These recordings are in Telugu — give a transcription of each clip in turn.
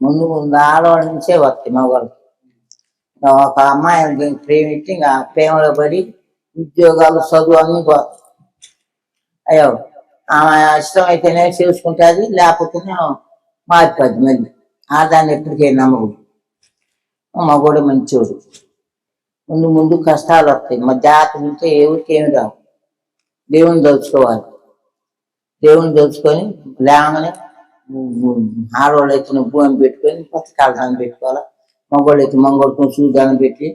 ముందు ముందు ఆడవాళ్ళ నుంచే వస్తాయి మగవాళ్ళకి ఒక అమ్మాయిని ప్రేమించి ఇంకా ప్రేమలో పడి ఉద్యోగాలు చదువు అన్ని అయ్యో ఆమె ఇష్టం అయితేనే చేసుకుంటుంది లేకపోతేనే మారిపోద్ది మళ్ళీ. ఆదాన్ని ఎప్పటికీ నమ్మకూడదు. మగోడు మంచోడు. ముందు ముందు కష్టాలు వస్తాయి. మా జాతర ఉంటే ఎవరికి ఏమి రావు. దేవుని దోచుకోవాలి. దేవుని దోచుకొని లేమని ఆడవాళ్ళు అయితే భూమి పెట్టుకొని పథకాలు దాన్ని పెట్టుకోవాలి మగవాళ్ళు అయితే మంగళతో చూదాన్ని పెట్టి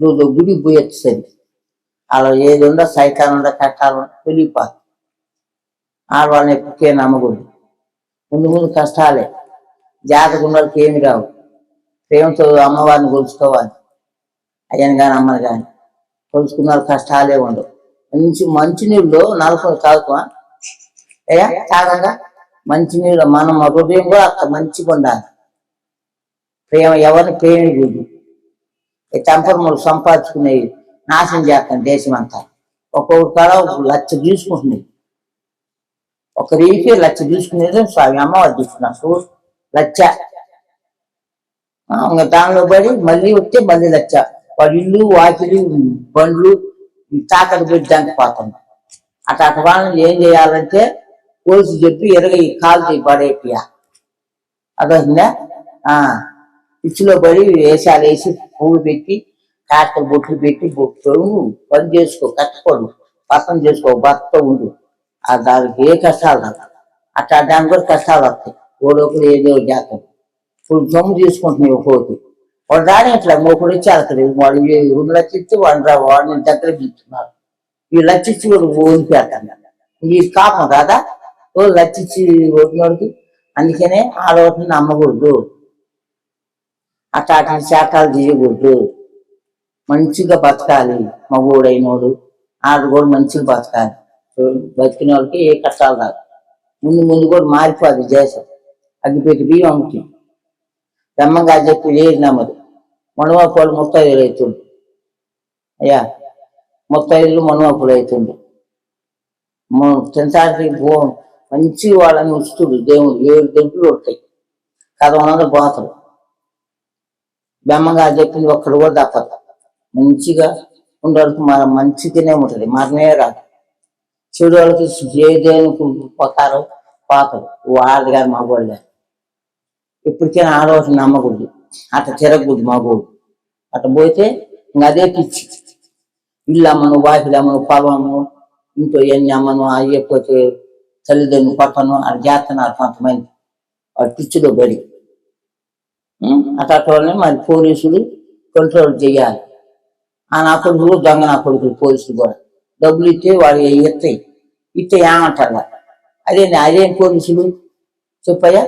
దూదో గుడి పోయొచ్చేది అలా ఏది ఉందో సైతాన్ ఉందో కష్టాలు ఉందో వెళ్ళిపోతుంది ఆడవాళ్ళని ఎప్పటికే నమ్మకూడదు ముందు ముందు కష్టాలే జాతక వాళ్ళకి ఏమి రావు ప్రేమతో అమ్మవారిని కొలుచుకోవాలి అయ్యని కానీ అమ్మని కానీ కొలుచుకున్న కష్టాలే ఉండవు మంచి మంచినీళ్ళు నలుపుని తాగుతామా అయ్యా తాగంగా మంచినీళ్ళు మనం హృదయం కూడా అంత మంచిగా ఉండాలి. ప్రేమ ఎవరిని ప్రేమికూడదు ఈ చంపరములు సంపాదించుకునేవి నాశనం చేస్తాం దేశం అంతా ఒక్కొక్క కాడ లచ్చ తీసుకుంటున్నాయి ఒక రీకి లచ్చ తీసుకునేది స్వామి అమ్మవారు తీసుకున్నాను చూడు లక్ష ఇంకా దానిలో పడి మళ్ళీ వస్తే మళ్ళీ లచ్చ. వాడి ఇల్లు వాకిలి బండ్లు ఈ తాకట్టు పెట్టి దానికి పోతుంది అట్లా అటు వాళ్ళని ఏం చేయాలంటే కోసి చెప్పి ఎరగ ఈ కాలు పడేపియా అదొందా ఆ పిచ్చిలో పడి వేషాలు వేసి పువ్వు పెట్టి కాస్త బొట్లు పెట్టి బొట్లు పని చేసుకో కష్టపడు పక్కన చేసుకో భర్త ఉండు ఆ దానికి ఏ కష్టాలు రావు అట్లా దానికి కూడా కష్టాలు వస్తాయి ఓడొకరు ఏదో ఒకటి ఇప్పుడు సొమ్ము తీసుకుంటున్నాయి పోతే వాడు రాని ఇట్లా ఇంకొకడు ఇచ్చి అక్కడ వాడు ఈ రెండు లక్షలు వాడు రా వాడిని దగ్గర ఇస్తున్నారు ఈ లక్ష కూడా వాడు ఓడిపోతాను ఈ కాపం కాదా ఓ లచ్చిచ్చి ఇచ్చి ఓడినోడికి అందుకనే ఆడవాటిని నమ్మకూడదు. అట్లా శాఖలు తీయకూడదు. మంచిగా బతకాలి మగోడైనోడు. ఆడు కూడా మంచిగా బతకాలి. బతికిన వాళ్ళకి ఏ కష్టాలు రాదు ముందు ముందు కూడా మారిపోదు దేశం. అగ్గిపెట్టి బియ్యం అమ్ముతుంది బ్రహ్మంగా చెప్పి లేదు నమ్మదు మనవాపులు ముత్తైదులు అవుతుండు అయ్యా ముత్తైదులు మనవాపులు అవుతుండు తినటానికి మంచి వాళ్ళని ఉంచుతుడు దేవుడు ఏడు గంటలు ఉంటాయి కథ పోతాడు బ్రహ్మంగా చెప్పింది ఒక్కడు కూడా తప్పదు. మంచిగా ఉండడానికి మన మంచిగానే ఉంటుంది. మరణే రాదు. చెడు వాళ్ళకి ఏ దేనికి పోతారో పోతారు. వాళ్ళది కాదు మగవాళ్ళే ఇప్పటికైనా ఆడవాళ్ళని నమ్మకూడదు. అట్ట తిరగకూడదు మగోడు అట్లా పోతే ఇంకా అదే పిచ్చి. ఇల్లు అమ్మను వాకిలు అమ్మను పొలం ఇంట్లో ఎన్ని అమ్మను అయ్యకపోతే తల్లిదండ్రులు పక్కను అది చేస్తున్నారు కొంతమంది. వాడు పిచ్చిలో పడి ఉం? మరి పోలీసులు కంట్రోల్ చేయాలి. ఆ నా కొడుకులు దొంగ నా కొడుకులు పోలీసులు కూడా. డబ్బులు ఇస్తే వాళ్ళు ఇస్తాయి ఇస్తే ఏమంటారు? అదే అదేం పోలీసులు చెప్పయ్యా?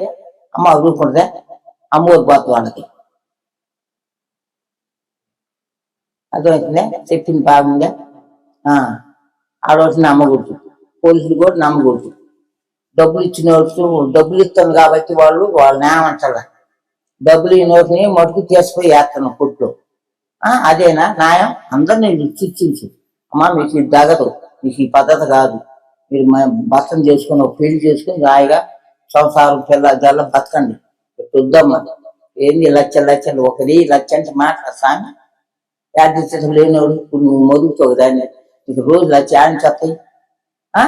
అమ్మ రూపుండదా అమ్మోరు పోతుంది వాళ్ళకి. అర్థమవుతుందా? చెప్పింది బాగుందా? ఆ, ఆడవాళ్ళని నమ్మకూడదు. పోలీసులు కూడా నమ్మకూడదు. డబ్బులు ఇచ్చిన డబ్బులు ఇస్తాను కాబట్టి వాళ్ళు వాళ్ళు న్యాయమంటారు డబ్బులు ఈ నోటిని మటుకు తీసుకుపోయి వేస్తాను కొట్లో. ఆ, అదేనా? న్యాయం? అందరినీ చర్చించు అమ్మా మీకు ఇది తగదు మీకు ఈ పద్ధతి కాదు మీరు భర్తం చేసుకుని ఒక పెళ్ళి చేసుకుని రాయిగా సంసారం పిల్ల జల్ల బతకండి. చూద్దామా ఏంది లక్ష లక్షలు ఒకది లక్ష అంటే మాట సామి? యాదృష్టం లేనివాడు. నువ్వు మొదుగుతావు దాన్ని నీకు రోజు లక్ష ఆయన చెప్తాయి ఆ?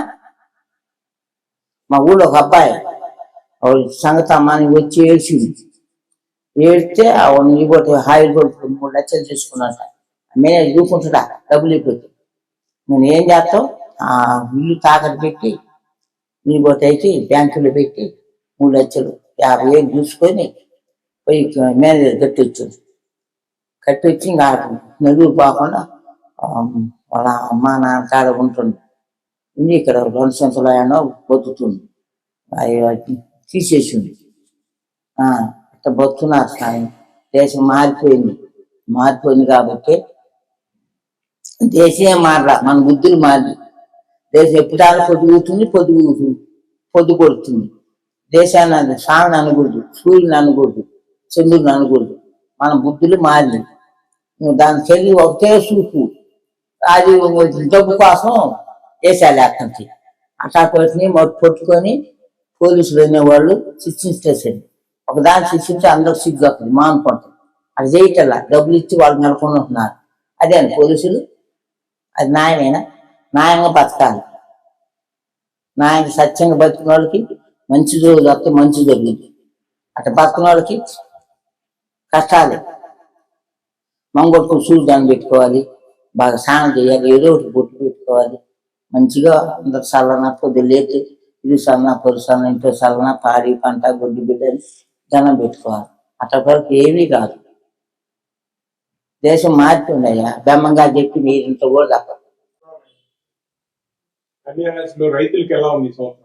మా ఊళ్ళో ఒక అబ్బాయి ఆవిడ వచ్చి ఏడ్చింది. ఏడితే ఆవిడ ఇవ్వటి హాయిల్ కొడుకు మూడు లక్షలు తీసుకున్నట మేనేజ్ చూకుంటున్నా డబ్బులు ఇవ్వదు నేను ఏం చేస్తావు ఆ ఇల్లు తాకట్టు పెట్టి నీ అయితే బ్యాంకులో పెట్టి మూడు లక్షలు యాభై వేలు చూసుకొని పోయి మేనేజర్ కట్టించింది కట్టించి ఇంకా నలుగురు పోకుండా వాళ్ళ అమ్మ నాన్న కాడ ఉంటుంది ఉంది ఇక్కడ రెండు సంవత్సరాలు ఆయన బతుకుతుంది అవి తీసేసింది ఆ, అట్లా బతుకున్నారు స్థాయి దేశం మారిపోయింది. మారిపోయింది కాబట్టి దేశమే మారలా మన బుద్ధులు మారి దేశం ఎప్పుడు పొద్దుగుతుంది పొద్దుగుతుంది పొద్దు కొడుతుంది. దేశాన్ని అన స్వామిని అనకూడదు సూర్యుని అనకూడదు చంద్రుని అనకూడదు. మన బుద్ధులు మారి దాని చెల్లి ఒకటే చూపు. అది డబ్బు కోసం వేసేయాలి అక్కడికి అట్లా వాటిని మొట్టు పట్టుకొని పోలీసులు అనేవాళ్ళు శిక్షించేసేది ఒకదాన్ని దాని శిక్షించి అందరూ సిగ్గు వస్తుంది మా అనుకుంటాం. అది చేయటల్లా డబ్బులు ఇచ్చి వాళ్ళు నెలకొని ఉంటున్నారు అదే అండి పోలీసులు. అది న్యాయమేనా? న్యాయంగా బతకాలి. న్యాయంగా సత్యంగా బతికిన వాళ్ళకి మంచి రోజులు వస్తే మంచి జరిగింది అట్లా బతికిన వాళ్ళకి కష్టాలే. మంగళకు సూర్యుదాన్ని పెట్టుకోవాలి బాగా స్నానం చేయాలి ఏదో ఒకటి బొట్టు పెట్టుకోవాలి. మంచిగా అందరు చల్లన పొద్దు లేచి ఇది సన్న పొరు సన్న ఇంట్లో చల్లన పాడి పంట గొడ్డు బిడ్డని దండం పెట్టుకోవాలి. అట్లా వరకు ఏమీ కాదు. దేశం మారుతుందయ్యా. బెమ్మంగా చెప్పి మీరింత కూడా తప్ప కన్యారాశిలో రైతులకి ఎలా ఉంది ఈ సంవత్సరం?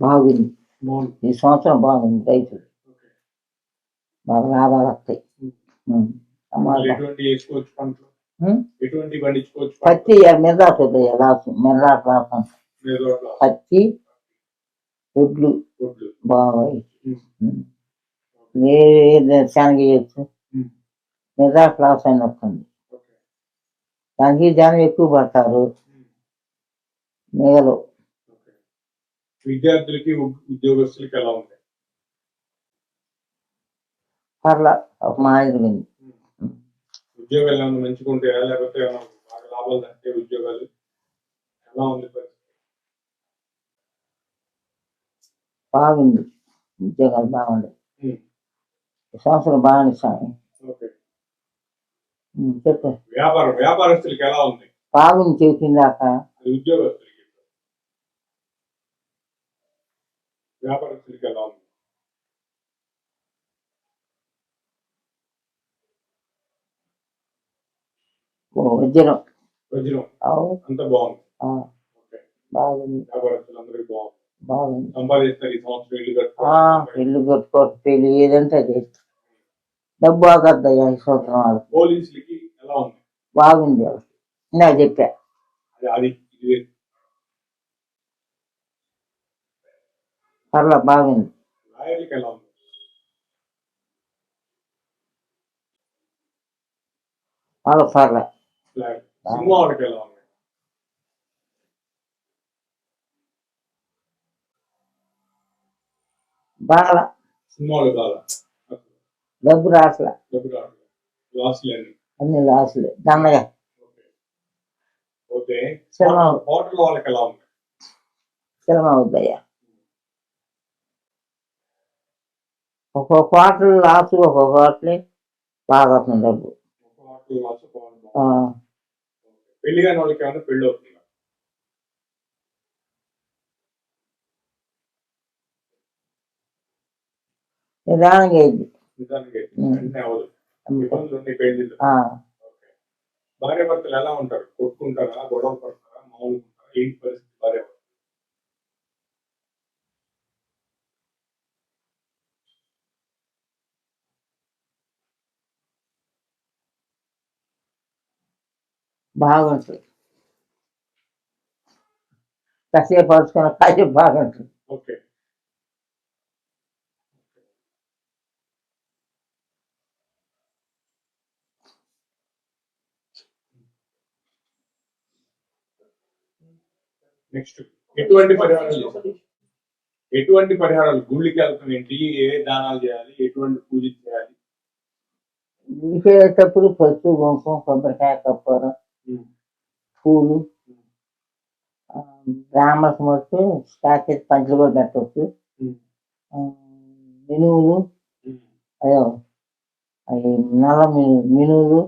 బాగుంది. ఈ సంవత్సరం బాగుంది రైతులు. బాగా లాభాలు వస్తాయి. ఎటువంటి పండించుకోవచ్చు పత్తి మిర్రాకు లాభం పంటలు పత్తి వడ్లు. ఉం. ఏ శనగ చేయొచ్చు ఉం. మిర్రా క్లాస్ అని వస్తుంది. దానికి జనం ఎక్కువ పడతారు. మిగలు. విద్యార్థులకి ఉద్యోగస్తులకి ఎలా ఉంది పర్లా మాదిరి ఉంది ఉద్యోగాలు ఏమైనా మంచిగా ఉంటాయా లేకపోతే ఏమైనా బాగా లాభాలు అంటే ఉద్యోగాలు ఎలా ఉంది బాగుంది. ఉద్యోగాలు బాగుంది. ఈ సంవత్సరం ఓకే. ఉం, చెప్పు. వ్యాపారం వ్యాపారస్తులకి ఎలా ఉంది? బాగుంది చెప్పిందాక ఉద్యోగస్తులకి. వ్యాపారస్తులకి ఎలా ఉంది ఓ వజ్రం. వజ్రం. అంత బాగుంది. బాగుంది. బాగుంది. ఇల్లు కట్టుకోవచ్చు పెళ్ళి ఏదంటే అది డబ్బు ఆగద్దయ్యా ఈ సంవత్సరం వాళ్ళకి పోలీసులకి ఎలా ఉంది? బాగుంది ఇందా చెప్పా. పర్లా బాగుంది. వాళ్ళకి పర్లా. సినిమా వాళ్ళకి ఎలా ఉంది బాగా సినిమా వాళ్ళు కాదా డబ్బు రాట్లా డబ్బు రావట్లేదు లాస్ లేని. అన్ని లాసులే దండగా ఓకే. సినిమా హోటల్ వాళ్ళకి ఎలా ఉంది సినిమా అవుద్దయ్యా ఒక్కొక్క క్వార్టర్ లాసు ఒక్కొక్క క్వార్టర్ బాగా వస్తుంది డబ్బు. పెళ్ళి కాని వాళ్ళకి ఏమైనా పెళ్ళి అవుతుందా? నిదానంగా అయింది. భార్య భర్తలు ఎలా ఉంటారు? కొట్టుకుంటారా గొడవ పడతారా మామూలు ఉంటారా? ఏంటి పరిస్థితి భార్య భర్తలు బాగుంటుంది. కాసేపు పరుచుకున్న కాసేపు బాగుంటుంది. ఓకే. నెక్స్ట్ ఎటువంటి పరిహారాలు? ఎటువంటి పరిహారాలు? గుళ్ళకి వెళ్తాం ఏంటి? ఏ దానాలు చేయాలి? ఎటువంటి పూజ చేయాలి? విడిపోయేటప్పుడు పసుపు కుంకుమ కొబ్బరికాయ కప్పూరం. పూలు ఆ, బ్రాహ్మణకు మట్టు ప్యాకెట్ పంచులు కూడా పెట్టవచ్చు మినువులు అయ్యో అవి నల్ల మిను మినువులు.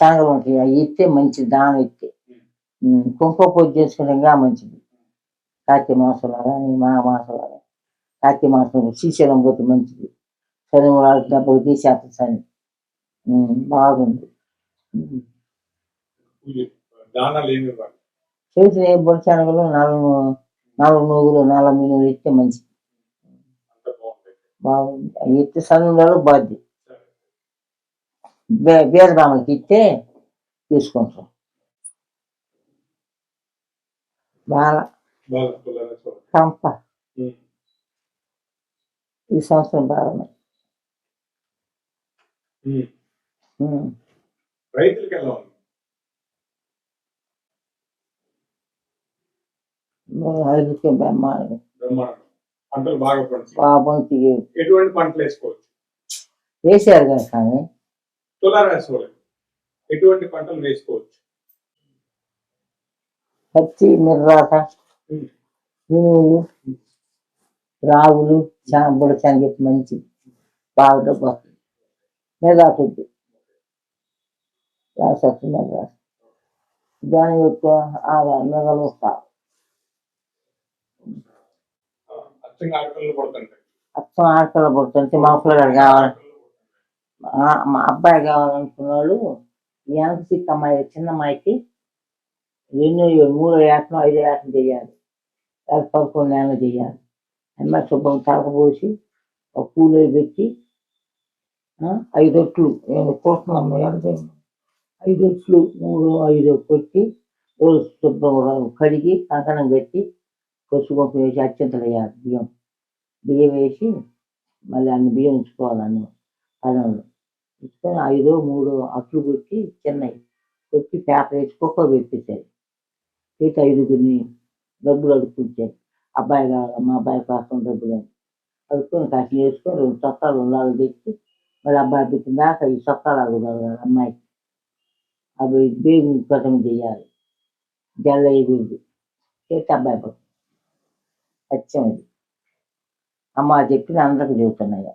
శనగలు ఉంటాయి అవి ఇస్తే మంచి దానం ఇస్తే. కుంకుమ పూజ చేసుకుని ఇంకా మంచిది. కార్తీక మాసంలో కానీ మా మాసంలో కానీ కార్తీక మాసంలో శ్రీశైలం పోతే మంచిది. శని వాళ్ళకి దెబ్బకు తీసేస్తా శని. ఉం, బాగుంది. దానాలు ఏమి ఇవ్వాలి చేసిన ఏ బొడి శనగలు నల్ల ను- నల్ల నువ్వులు నల్ల మినువులు ఇస్తే మంచిది. అంత బాగుంది ఇస్తే సన్నులలో బాధ్యత. సరే బే బేదబామకి ఇస్తే తీసుకుంటాం. బాగా బాగా కంప. ఈ సంవత్సరం. ఉం. రైతులకి ఎలా ఉంది? అభివృద్ధి బ్రహ్మాండం. బ్రహ్మాండం. పంటలు బాగా పండుతాయి. బాగుంది ఎటువంటి పంటలు వేసుకోవచ్చు? వేసారు కదా కానీ తులారాశి వాళ్ళకి ఎటువంటి పంటలు వేసుకోవచ్చు? పత్తి మిర్రాట ఉమ్. మినువులు రాగులు బుడ శనగకి మంచి బాగా డబ్బు వస్తుంది. మెర్రాట వద్దు రాసొచ్చు మెర్రాట దాని యొక్క ఆగా మెగలు వస్తారు అచ్చం ఆడపిల్ల పుడుతుంటే మా పిల్లగాడు కావాలి మా- మా అబ్బాయి కావాలనుకున్న వాళ్ళు వెనక సిక్ అమ్మాయి చిన్న అమ్మాయికి ఎన్నో మూడో ఏటం ఐదో ఏటం చేయాలి లేకపోతే పదకొండు నెలలు చేయాలి అమ్మాయి శుభ్రం తలకపోసి ఒక పూలు పెట్టి ఆ, ఐదు ఒట్లు. నేను కోస్తున్నాం ఐదు ఒట్లు మూడు ఐదు కొట్టి రోజు శుభ్రం కడిగి కంకణం కట్టి పసుపు పప్పు వేసి అత్యంతలు వేయాలి బియ్యం. బియ్యం వేసి మళ్ళీ అన్ని బియ్యం ఉంచుకోవాలి అన్ని పదంలో ఉంచుకొని ఐదో మూడో అట్లు కొట్టి చిన్నవి కొట్టి పేపర్ వేసి కుక్కర్ పెట్టేసారు పెట్టి ఐదుగురిని డబ్బులు అడుక్కుంటారు అబ్బాయి కావాలి మా అబ్బాయి కోసం డబ్బులు అని. అడుక్కొని కాసి వేసుకొని రెండు చొక్కాలు ఉండాలి తెచ్చి మళ్ళీ అబ్బాయి పెట్టిన దాకా ఈ చొక్కాలు అడుగుతారు అమ్మాయికి అవి బేగు కథం చేయాలి జల్ల ఎగురుది చేతి అబ్బాయి పడుతుంది సత్యం ఇది. అమ్మ చెప్పిన అందరికి చెబుతున్నాయా.